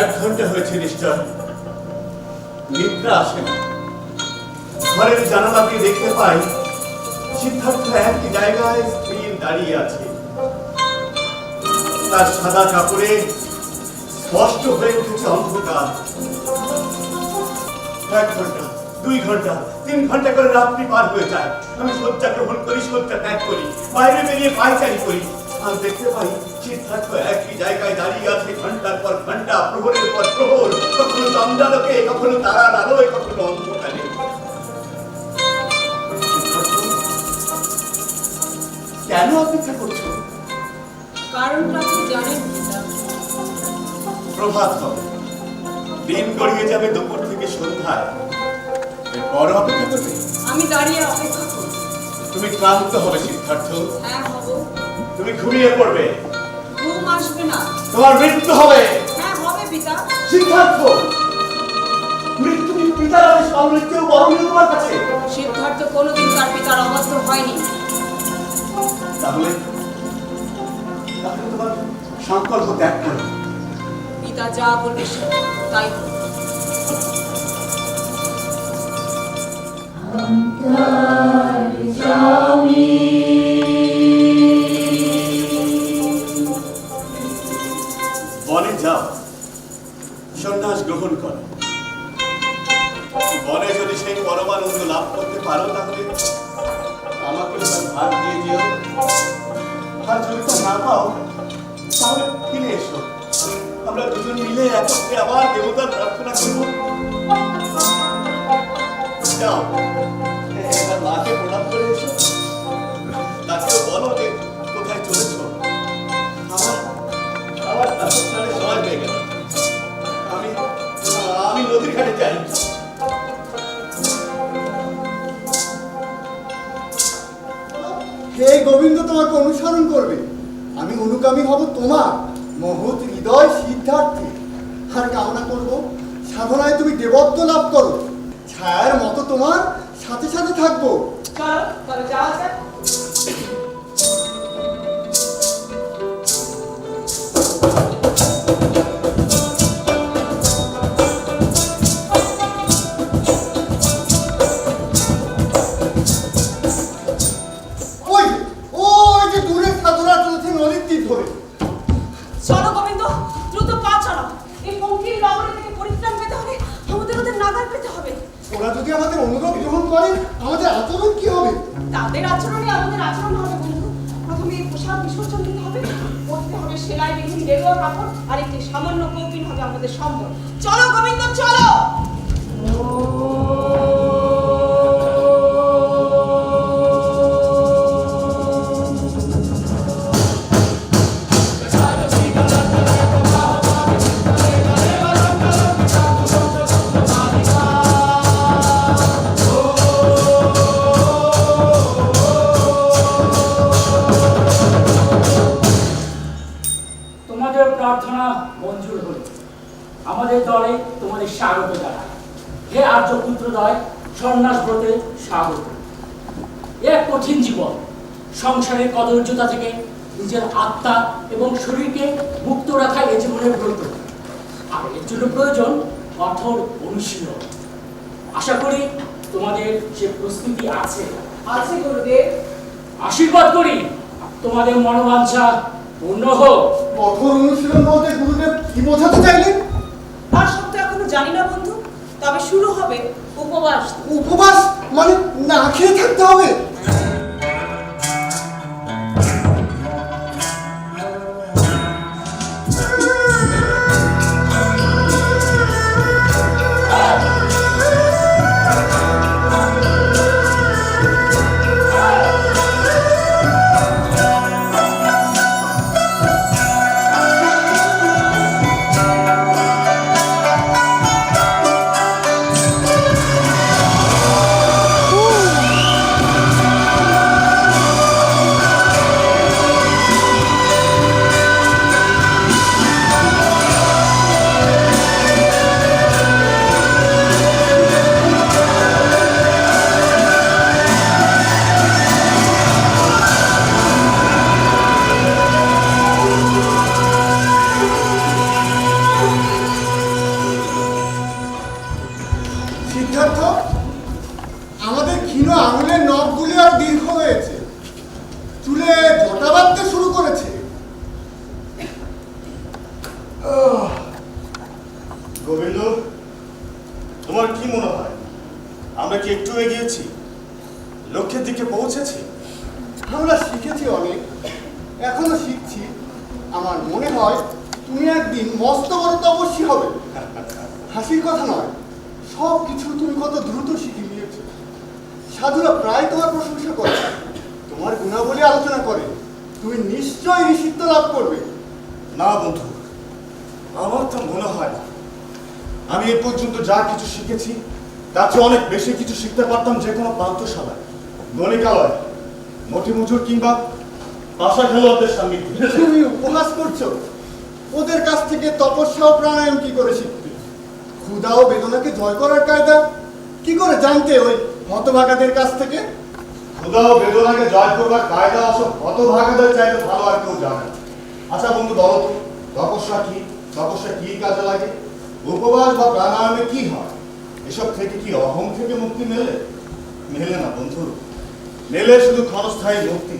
এক ঘণ্টা হয়েছে নিষ্ঠার নিদ্রা আসে না। ঘরের জানালা দিয়ে দেখতে পাই, সিদ্ধার্থ একটি জায়গায় স্ত্রী দাঁড়িয়ে আছে। তার সাদা কাপড়ে স্পষ্ট হয়ে উঠেছে অন্ধকার। এক ঘণ্টা, দুই ঘণ্টা, তিন ঘণ্টা করে রাত্রি পার হয়ে যায়। আমি শয্যা গ্রহণ করি, শয্যা ত্যাগ করি, বাইরে বেরিয়ে পায়চারি করি। আর দেখতে পাই সিদ্ধার্থ একই জায়গায় দাঁড়িয়ে আছে ঘণ্টার পর ঘণ্টা প্রহরের পর প্রহর। কখনো চন্দ্রালোকে কখনো তারার আলোয় কখনো অন্ধকারে কেন অপেক্ষা করছ? কারণটা আপনি জানেন প্রভাত দিন গড়িয়ে যাবে দুপুর থেকে সন্ধ্যায় এরপর অপেক্ষা করবে। আমি দাঁড়িয়ে অপেক্ষা তুমি ক্লান্ত হবে সিদ্ধার্থ। হ্যাঁ হব। তুমি ঘুমিয়ে পড়বে। ঘুম আসবে না। তোমার মৃত্যু হবে। হ্যাঁ হবে পিতা। সিদ্ধার্থ! মৃত্যু কি পিতার আদেশ পালনের চেয়েও বরণীয় তোমার কাছে? সিদ্ধার্থ কোনোদিন তার পিতার অবাধ্য হয়নি। তাহলে তাহলে তোমার সংকল্প ত্যাগ করো। পিতা যা বলবে তাই হবে। বনে যাও। সন্ন্যাস গ্রহণ করো। বনে যদি সেই পরমানন্দ লাভ করতে পারো, তাহলে আমাকে তার ভাগ দিয়ে দিও। আর যদি তা না পাও, তাহলে ফিরে এসো। আমরা দুজন মিলে একত্রে আবার দেবতার প্রার্থনা করব। যাও। হে গোবিন্দ তোমাকে অনুসরণ করবে? আমি অনুগামী হব তোমার মহৎ হৃদয় সিদ্ধার্থে। আর কামনা করব, সাধনায় তুমি দেবত্ব লাভ করো। ছায়ার মতো তোমার সাথে সাথে থাকব। ওরা যদি আমাদের অনুরোধ গ্রহণ করে, আমাদের আচরণ কি হবে? তাদের আচরণে আমাদের আচরণ হবে, বন্ধু। প্রথমে পোশাক বিসর্জন দিতে হবে পড়তে হবে সেলাই বিহীন গেরুয়া কাপড় আর একটি সামান্য কৌপিন হবে আমাদের সম্বল। চলো, গোবিন্দ, চলো! স্বাগত জানাই হে আর্যপুত্রদয় সন্ন্যাস ব্রতে স্বাগত। এক কঠিন জীবন সংসারের কদর্যতা থেকে নিজের আত্মা এবং শরীরকে মুক্ত রাখা এ জীবনের ব্রত আর এর জন্য প্রয়োজন কঠোর অনুশীলন। আশা করি তোমাদের সে প্রস্তুতি আছে। আছে গুরুদেব। আশীর্বাদ করি তোমাদের মনোবাঞ্ছা পূর্ণ হোক। কঠোর অনুশীলন বলতে গুরুদেব কি বোঝাতে চাইলেন? জানি না বন্ধু তবে শুরু হবে উপবাস। উপবাস মানে না খেয়ে থাকতে হবে? ক্ষীণ আঙুলের নখগুলি আর দীর্ঘ হয়েছে। চুলে জটা বাঁধতে শুরু করেছে। গোবিন্দ তোমার কি মনে হয়? আমরা কি একটু এগিয়েছি? লক্ষ্যের দিকে পৌঁছেছি? আমরা শিখেছি অনেক। এখনও শিখছি। আমার মনে হয় তুমি একদিন মস্ত বড় তপস্বী হবে। হাসির কথা নয় সব কিছু তুমি কত দ্রুত শিখে নিয়েছো সাধুরা প্রায় তোমার প্রশংসা করে। তোমার গুণাবলী আলোচনা করে। তুমি নিশ্চয়ই নিষিদ্ধ লাভ করবে। না বন্ধু, আমার তো মনে হয় আমি এ পর্যন্ত যা কিছু শিখেছি, তার চেয়ে অনেক বেশি কিছু শিখতে পারতাম যে কোনো পান্থশালায় গণিকালয় মজুর কিংবা পাশা খেলোয়াড়দের সান্নিধ্যে তুমি উপহাস করছ? ওদের কাছ থেকে তপস্যা ও প্রাণায়াম কি করে শিখতে ক্ষুধা ও বেদনাকে জয় করার কায়দা কি করে জানতে ওই হতভাগাদের কাছ থেকে? ক্ষুধা ও বেদনাকে জয় করবার কায়দা আসো হতভাগাদের চাইতে ভালো আর কেউ জানে। আচ্ছা বন্ধু, বলো তো, তপস্যা কি? তপস্যা কি কাজে লাগে? উপবাস বা প্রাণায়ামে কি হয়? এসব থেকে কি অহং থেকে মুক্তি মেলে? মেলে না বন্ধু। মেলে শুধু ক্ষণস্থায়ী মুক্তি।